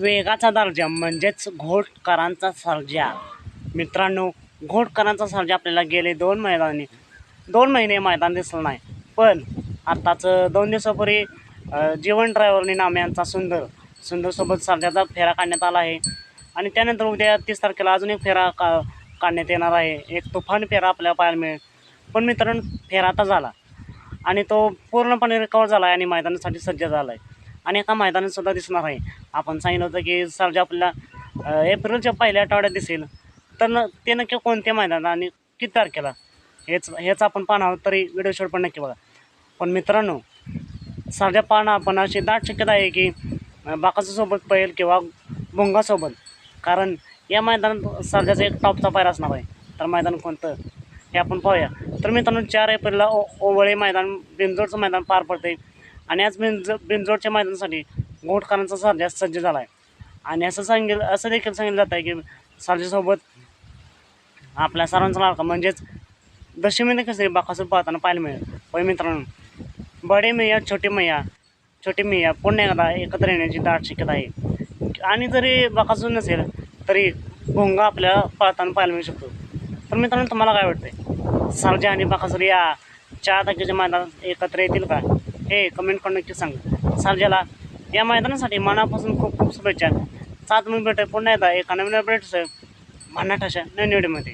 वेगाचा दर्जा म्हणजेच घोटकरांचा सर्जा. मित्रांनो घोटकरांचा सर्जा आपल्याला गेले दोन मैदानी दोन महिने मैदान दिसलं नाही. पण आत्ताच दोन दिवसापूर्वी जीवन ड्रायव्हरने नाम यांचा सुंदर सुंदरसोबत सर्जाचा फेरा काढण्यात आला आहे. आणि त्यानंतर उद्या तीस तारखेला अजून एक फेरा का काढण्यात येणार आहे. एक तुफान फेरा आपल्याला पाहायला मिळेल. पण मित्रांनो फेरा आता झाला. आणि तो पूर्णपणे रिकवर झाला आहे आणि मैदानासाठी सज्ज झाला आहे. आणि एका मैदानातसुद्धा दिसणार आहे. आपण सांगितलं होतं की सर्जा आपल्याला एप्रिलच्या पहिल्या आठवड्यात दिसेल. तर न ते नक्की कोणत्या मैदान आणि किती तारखेला? हेच हेच आपण पाहणार आहोत तरी व्हिडिओ शॉट पण नक्की बघा. पण मित्रांनो सर्जा पाहणं आपण अशी दाट शक्यता आहे की अ, बाकासूसोबत पहिल किंवा भुंगासोबत. कारण या मैदानात सर्जाचा एक टॉपचा पायर असणार आहे. तर मैदान कोणतं हे आपण पाहूया. तर मित्रांनो चार एप्रिलला ओ ओवळे मैदान बिंजोडचं मैदान पार पडते आणि आज बिंज बिंजोडच्या मैदानासाठी गोटकरांचा सर्जा सज्ज झाला आहे आणि असं सांगेल असं देखील सांगितलं जात आहे की सर्जासोबत आपल्या सर्वांचा लाडका म्हणजेच दशमीने कसं बाकासूर पाहताना पाहायला मिळेल. पण मित्रांनो बडे मैया छोटे मैया छोटे मैया पुन्हा एकदा एकत्र येण्याची दाट शक्यता आहे. आणि जरी बाकासूर नसेल तरी भोंगा आपल्याला पाहताना पाहायला मिळू शकतो. तर मित्रांनो तुम्हाला काय वाटतंय? सरजी आणि बाकासूर या चार तारखेच्या मैदानात एकत्र येतील का? हे कमेंट करून नक्की सांगा. सर्जाला या मैदानासाठी मनापासून खूप खूप शुभेच्छा. सात मिनिट भेटेल पुन्हा एकदा एका नवीन अपडेट भन्नाट अशा नवीन व्हिडिओमध्ये